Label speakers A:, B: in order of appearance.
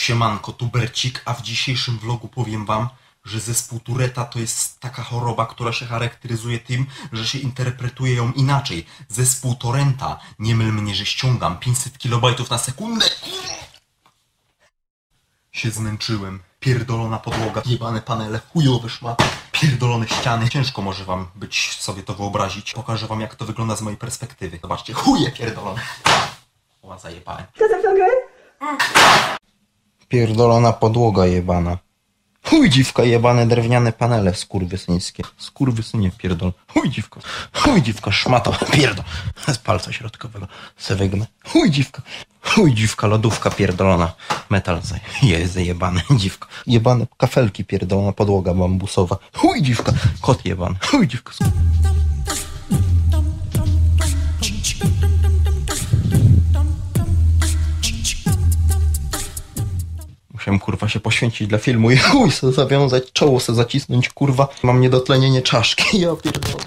A: Siemanko, tu Bercik, a w dzisiejszym vlogu powiem wam, że zespół Tureta to jest taka choroba, która się charakteryzuje tym, że się interpretuje ją inaczej. Zespół Torrenta, nie myl mnie, że ściągam 500 kilobajtów na sekundę. Się zmęczyłem. Pierdolona podłoga, jebane panele, chujowe szmaty, pierdolone ściany. Ciężko może wam być sobie to wyobrazić. Pokażę wam jak to wygląda z mojej perspektywy. Zobaczcie, chuje pierdolone. O, zajebałem.
B: Does it feel?
C: Pierdolona podłoga jebana. Chuj dziwka jebane drewniane panele skurwysyńskie. Skurwysynie pierdol. Chuj dziwka. Chuj dziwka szmata. Pierdol. Z palca środkowego se wygnę. Chuj dziwka. Chuj dziwka lodówka pierdolona. Metal jest jebane dziwka. Jebane kafelki pierdolona podłoga bambusowa. Chuj dziwka. Kot jebany. Chuj dziwka. Musiałem kurwa się poświęcić dla filmu i chuj se zawiązać, czoło se zacisnąć kurwa. Mam niedotlenienie czaszki, ja pierdolę.